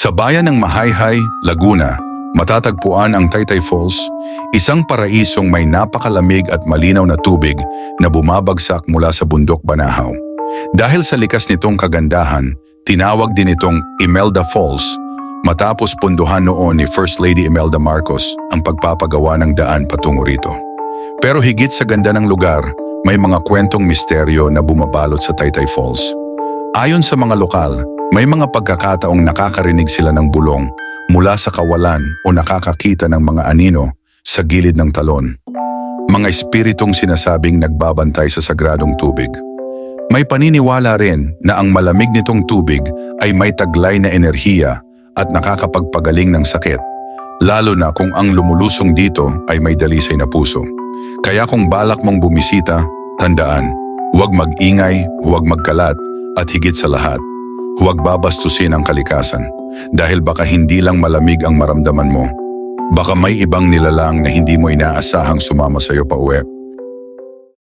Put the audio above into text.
Sa bayan ng Mahayhay, Laguna, matatagpuan ang Taytay Falls, isang paraisong may napakalamig at malinaw na tubig na bumabagsak mula sa bundok Banahaw. Dahil sa likas nitong kagandahan, tinawag din itong Imelda Falls matapos punduhan noon ni First Lady Imelda Marcos ang pagpapagawa ng daan patungo rito. Pero higit sa ganda ng lugar, may mga kwentong misteryo na bumabalot sa Taytay Falls. Ayon sa mga lokal, may mga pagkakataong nakakarinig sila ng bulong mula sa kawalan o nakakakita ng mga anino sa gilid ng talon. Mga espiritong sinasabing nagbabantay sa sagradong tubig. May paniniwala rin na ang malamig nitong tubig ay may taglay na enerhiya at nakakapagpagaling ng sakit, lalo na kung ang lumulusong dito ay may dalisay na puso. Kaya kung balak mong bumisita, tandaan, huwag mag-ingay, huwag magkalat, at higit sa lahat, huwag babastusin ang kalikasan dahil baka hindi lang malamig ang maramdaman mo. Baka may ibang nilalang na hindi mo inaasahang sumama sa iyo pa uwi.